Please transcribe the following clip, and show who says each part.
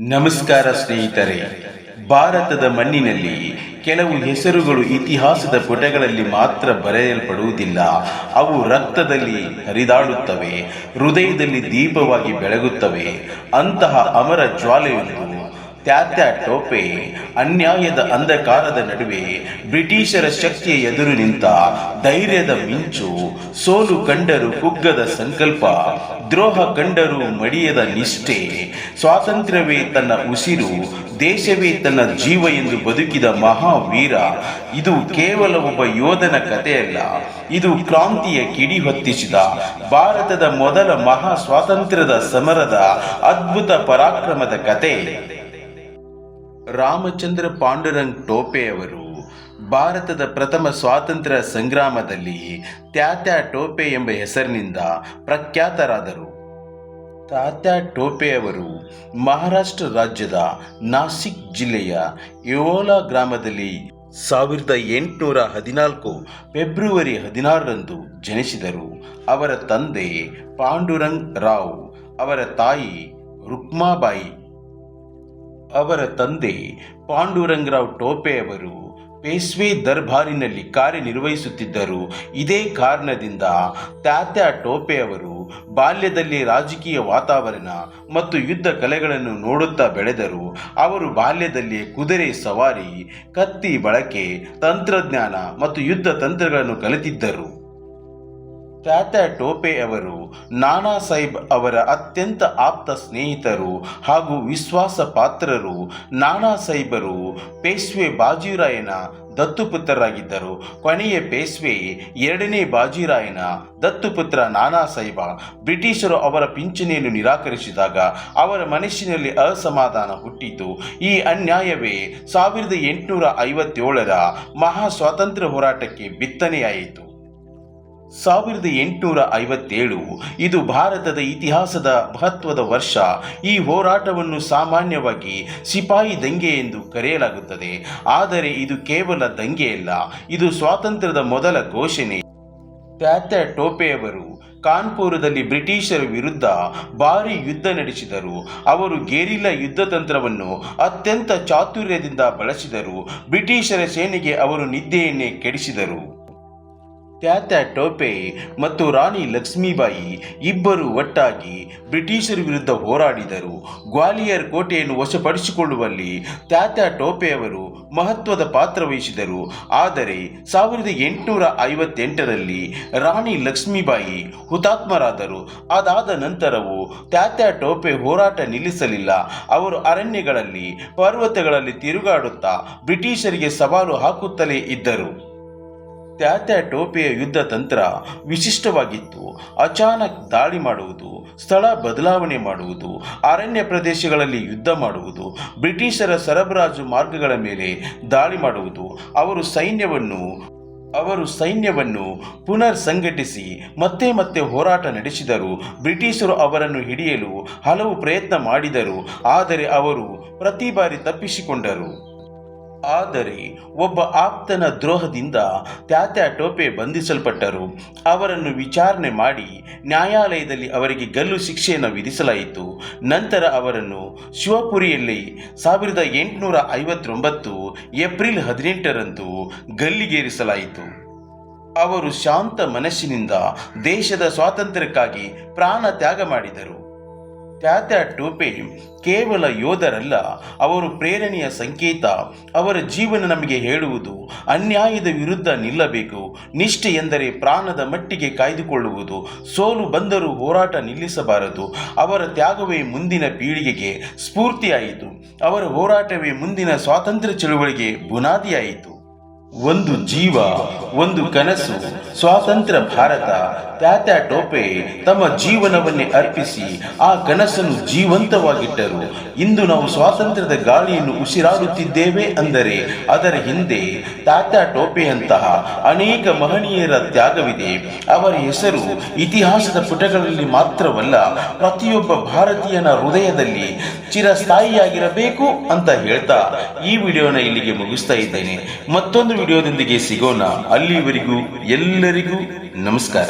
Speaker 1: ನಮಸ್ಕಾರ ಸ್ನೇಹಿತರೆ, ಭಾರತದ ಮಣ್ಣಿನಲ್ಲಿ ಕೆಲವು ಹೆಸರುಗಳು ಇತಿಹಾಸದ ಪುಟಗಳಲ್ಲಿ ಮಾತ್ರ ಬರೆಯಲ್ಪಡುವುದಿಲ್ಲ. ಅವು ರಕ್ತದಲ್ಲಿ ಹರಿದಾಡುತ್ತವೆ, ಹೃದಯದಲ್ಲಿ ದೀಪವಾಗಿ ಬೆಳಗುತ್ತವೆ. ಅಂತಹ ಅಮರ ಜ್ವಾಲೆಯೊಂದು ತ್ಯಾತ್ಯ ಟೋಪೆ ಅನ್ಯಾಯದ ಅಂಧಕಾರದ ನಡುವೆ ಬ್ರಿಟಿಷರ ಶಕ್ತಿಯ ಎದುರು ನಿಂತ ಧೈರ್ಯದ ಮಿಂಚು, ಸೋಲು ಕಂಡರು ಕುಗ್ಗದ ಸಂಕಲ್ಪ, ದ್ರೋಹ ಕಂಡರು ಮಡಿಯದ ನಿಷ್ಠೆ, ಸ್ವಾತಂತ್ರ್ಯವೇ ತನ್ನ ಉಸಿರು, ದೇಶವೇ ತನ್ನ ಜೀವ ಎಂದು ಬದುಕಿದ ಮಹಾವೀರ, ಇದು ಕೇವಲ ಒಬ್ಬ ಯೋಧನ ಕಥೆಯಲ್ಲ, ಇದು ಕ್ರಾಂತಿಯ ಕಿಡಿ ಹೊತ್ತಿಸಿದ ಭಾರತದ ಮೊದಲ ಮಹಾ ಸ್ವಾತಂತ್ರ್ಯದ ಸಮರದ ಅದ್ಭುತ ಪರಾಕ್ರಮದ ಕತೆ ರಾಮಚಂದ್ರ ಪಾಂಡುರಂಗ್ ಟೋಪೆಯವರು ಭಾರತದ ಪ್ರಥಮ ಸ್ವಾತಂತ್ರ್ಯ ಸಂಗ್ರಾಮದಲ್ಲಿ ತ್ಯಾತ್ಯ ಟೋಪೆ ಎಂಬ ಹೆಸರಿನಿಂದ ಪ್ರಖ್ಯಾತರಾದರು. ತಾತ್ಯ ಟೋಪೆಯವರು ಮಹಾರಾಷ್ಟ್ರ ರಾಜ್ಯದ ನಾಸಿಕ್ ಜಿಲ್ಲೆಯ ಯೋಲಾ ಗ್ರಾಮದಲ್ಲಿ ಸಾವಿರದ ಎಂಟುನೂರ ಹದಿನಾಲ್ಕು ಫೆಬ್ರವರಿ ಹದಿನಾರರಂದು ಜನಿಸಿದರು. ಅವರ ತಂದೆ ಪಾಂಡುರಂಗ್ ರಾವ್, ಅವರ ತಾಯಿ ರುಕ್ಮಾಬಾಯಿ ಅವರ ತಂದೆ ಪಾಂಡುರಂಗರಾವ್ ಟೋಪೆ ಅವರು ಪೇಶ್ವೆ ದರ್ಬಾರಿನಲ್ಲಿ ಕಾರ್ಯನಿರ್ವಹಿಸುತ್ತಿದ್ದರು. ಇದೇ ಕಾರಣದಿಂದ ತಾತ್ಯ ಟೋಪೆ ಅವರು ಬಾಲ್ಯದಲ್ಲಿ ರಾಜಕೀಯ ವಾತಾವರಣ ಮತ್ತು ಯುದ್ಧ ಕಲೆಗಳನ್ನು ನೋಡುತ್ತಾ ಬೆಳೆದರು. ಅವರು ಬಾಲ್ಯದಲ್ಲಿ ಕುದುರೆ ಸವಾರಿ, ಕತ್ತಿ ಬಳಕೆ, ತಂತ್ರಜ್ಞಾನ ಮತ್ತು ಯುದ್ಧ ತಂತ್ರಗಳನ್ನು ಕಲಿತಿದ್ದರು. ತಾತ್ಯ ಟೋಪೆ ಅವರು ನಾನಾ ಸಾಹೇಬ್ ಅವರ ಅತ್ಯಂತ ಆಪ್ತ ಸ್ನೇಹಿತರು ಹಾಗೂ ವಿಶ್ವಾಸ ಪಾತ್ರರು ನಾನಾ ಸಾಹೇಬರು ಪೇಶ್ವೆ ಬಾಜಿರಾಯನ ದತ್ತುಪುತ್ರರಾಗಿದ್ದರು. ಕೊನೆಯ ಪೇಶ್ವೆ ಎರಡನೇ ಬಾಜಿರಾಯನ ದತ್ತುಪುತ್ರ ನಾನಾ ಸಾಹೇಬ. ಬ್ರಿಟಿಷರು ಅವರ ಪಿಂಚಣಿಯನ್ನು ನಿರಾಕರಿಸಿದಾಗ ಅವರ ಮನಸ್ಸಿನಲ್ಲಿ ಅಸಮಾಧಾನ ಹುಟ್ಟಿತು. ಈ ಅನ್ಯಾಯವೇ ಸಾವಿರದ ಎಂಟುನೂರ ಐವತ್ತೇಳರ ಮಹಾ ಸ್ವಾತಂತ್ರ್ಯ ಹೋರಾಟಕ್ಕೆ ಬಿತ್ತನೆಯಾಯಿತು. ಸಾವಿರದ ಎಂಟುನೂರ ಐವತ್ತೇಳು, ಇದು ಭಾರತದ ಇತಿಹಾಸದ ಮಹತ್ವದ ವರ್ಷ. ಈ ಹೋರಾಟವನ್ನು ಸಾಮಾನ್ಯವಾಗಿ ಸಿಪಾಯಿ ದಂಗೆ ಎಂದು ಕರೆಯಲಾಗುತ್ತದೆ. ಆದರೆ ಇದು ಕೇವಲ ದಂಗೆಯಲ್ಲ, ಇದು ಸ್ವಾತಂತ್ರ್ಯದ ಮೊದಲ ಘೋಷಣೆ. ತ್ಯಾತ್ಯ ಟೋಪೆಯವರು ಕಾನ್ಪುರದಲ್ಲಿ ಬ್ರಿಟಿಷರ ವಿರುದ್ಧ ಭಾರಿ ಯುದ್ಧ ನಡೆಸಿದರು. ಅವರು ಗೆರಿಲ್ಲಾ ಯುದ್ಧ ತಂತ್ರವನ್ನು ಅತ್ಯಂತ ಚಾತುರ್ಯದಿಂದ ಬಳಸಿದರು. ಬ್ರಿಟಿಷರ ಸೇನೆಗೆ ಅವರು ನಿದ್ದೆಯನ್ನೇ ಕೆಡಿಸಿದರು. ತ್ಯಾತ್ಯ ಟೋಪೆ ಮತ್ತು ರಾಣಿ ಲಕ್ಷ್ಮೀಬಾಯಿ ಇಬ್ಬರು ಒಟ್ಟಾಗಿ ಬ್ರಿಟಿಷರ ವಿರುದ್ಧ ಹೋರಾಡಿದರು. ಗ್ವಾಲಿಯರ್ ಕೋಟೆಯನ್ನು ವಶಪಡಿಸಿಕೊಳ್ಳುವಲ್ಲಿ ತ್ಯಾತ್ಯ ಟೋಪೆಯವರು ಮಹತ್ವದ ಪಾತ್ರ ವಹಿಸಿದರು. ಆದರೆ ಸಾವಿರದ ಎಂಟುನೂರ ಐವತ್ತೆಂಟರಲ್ಲಿ ರಾಣಿ ಲಕ್ಷ್ಮೀಬಾಯಿ ಹುತಾತ್ಮರಾದರು. ಅದಾದ ನಂತರವೂ ತ್ಯಾತ್ಯ ಟೋಪೆ ಹೋರಾಟ ನಿಲ್ಲಿಸಲಿಲ್ಲ. ಅವರು ಅರಣ್ಯಗಳಲ್ಲಿ, ಪರ್ವತಗಳಲ್ಲಿ ತಿರುಗಾಡುತ್ತಾ ಬ್ರಿಟಿಷರಿಗೆ ಸವಾಲು ಹಾಕುತ್ತಲೇ ಇದ್ದರು. ತ್ಯಾತ್ಯ ಟೋಪೆಯ ಯುದ್ಧ ತಂತ್ರ ವಿಶಿಷ್ಟವಾಗಿತ್ತು. ಅಚಾನಕ್ ದಾಳಿ ಮಾಡುವುದು, ಸ್ಥಳ ಬದಲಾವಣೆ ಮಾಡುವುದು, ಅರಣ್ಯ ಪ್ರದೇಶಗಳಲ್ಲಿ ಯುದ್ಧ ಮಾಡುವುದು, ಬ್ರಿಟಿಷರ ಸರಬರಾಜು ಮಾರ್ಗಗಳ ಮೇಲೆ ದಾಳಿ ಮಾಡುವುದು, ಅವರು ಸೈನ್ಯವನ್ನು ಅವರು ಸೈನ್ಯವನ್ನು ಪುನರ್ ಸಂಘಟಿಸಿ ಮತ್ತೆ ಮತ್ತೆ ಹೋರಾಟ ನಡೆಸಿದರು. ಬ್ರಿಟಿಷರು ಅವರನ್ನು ಹಿಡಿಯಲು ಹಲವು ಪ್ರಯತ್ನ ಮಾಡಿದರು, ಆದರೆ ಅವರು ಪ್ರತಿ ಬಾರಿ ತಪ್ಪಿಸಿಕೊಂಡರು. ಆದರೆ ಒಬ್ಬ ಆಪ್ತನ ದ್ರೋಹದಿಂದ ತ್ಯಾತ್ಯ ಟೋಪೆ ಬಂಧಿಸಲ್ಪಟ್ಟರು. ಅವರನ್ನು ವಿಚಾರಣೆ ಮಾಡಿ ನ್ಯಾಯಾಲಯದಲ್ಲಿ ಅವರಿಗೆ ಗಲ್ಲು ಶಿಕ್ಷೆಯನ್ನು ವಿಧಿಸಲಾಯಿತು. ನಂತರ ಅವರನ್ನು ಶಿವಪುರಿಯಲ್ಲಿ ಸಾವಿರದ ಎಂಟುನೂರ ಐವತ್ತೊಂಬತ್ತು ಏಪ್ರಿಲ್ ಹದಿನೆಂಟರಂದು ಗಲ್ಲಿಗೇರಿಸಲಾಯಿತು. ಅವರು ಶಾಂತ ಮನಸ್ಸಿನಿಂದ ದೇಶದ ಸ್ವಾತಂತ್ರ್ಯಕ್ಕಾಗಿ ಪ್ರಾಣ ತ್ಯಾಗ ಮಾಡಿದರು. ತ್ಯಾತ್ಯ ಟೋಪೆ ಕೇವಲ ಯೋಧರಲ್ಲ, ಅವರು ಪ್ರೇರಣೆಯ ಸಂಕೇತ. ಅವರ ಜೀವನ ನಮಗೆ ಹೇಳುವುದು, ಅನ್ಯಾಯದ ವಿರುದ್ಧ ನಿಲ್ಲಬೇಕು. ನಿಷ್ಠೆ ಎಂದರೆ ಪ್ರಾಣದ ಮಟ್ಟಿಗೆ ಕಾಯ್ದುಕೊಳ್ಳುವುದು. ಸೋಲು ಬಂದರೂ ಹೋರಾಟ ನಿಲ್ಲಿಸಬಾರದು. ಅವರ ತ್ಯಾಗವೇ ಮುಂದಿನ ಪೀಳಿಗೆಗೆ ಸ್ಫೂರ್ತಿಯಾಯಿತು. ಅವರ ಹೋರಾಟವೇ ಮುಂದಿನ ಸ್ವಾತಂತ್ರ್ಯ ಚಳುವಳಿಗೆ ಬುನಾದಿಯಾಯಿತು. ಒಂದು ಜೀವ, ಒಂದು ಕನಸು, ಸ್ವಾತಂತ್ರ್ಯ ಭಾರತ, ತ್ಯಾತ್ಯ ಟೋಪೆ, ತಮ್ಮ ಜೀವನವನ್ನೇ ಅರ್ಪಿಸಿ, ಆ ಕನಸನ್ನು ಜೀವಂತವಾಗಿಟ್ಟರು. ಇಂದು ನಾವು ಸ್ವಾತಂತ್ರ್ಯದ ಗಾಳಿಯನ್ನು ಉಸಿರಾಡುತ್ತಿದ್ದೇವೆ ಅಂದರೆ, ಅದರ ಹಿಂದೆ ತಾತ್ಯ ಟೋಪೆಯಂತಹ ಅನೇಕ ಮಹನೀಯರ ತ್ಯಾಗವಿದೆ. ಅವರ ಹೆಸರು ಇತಿಹಾಸದ ಪುಟಗಳಲ್ಲಿ ಮಾತ್ರವಲ್ಲ, ಪ್ರತಿಯೊಬ್ಬ ಭಾರತೀಯನ ಹೃದಯದಲ್ಲಿ ಚಿರಸ್ಥಾಯಿಯಾಗಿರಬೇಕು ಅಂತ ಹೇಳ್ತಾ ಈ ವಿಡಿಯೋನ ಇಲ್ಲಿಗೆ ಮುಗಿಸ್ತಾ ಇದ್ದೇನೆ. ಮತ್ತೊಂದು ವಿಡಿಯೋದೊಂದಿಗೆ ಸಿಗೋಣ. ಅಲ್ಲಿವರೆಗೂ ಎಲ್ಲರಿಗೂ ನಮಸ್ಕಾರ.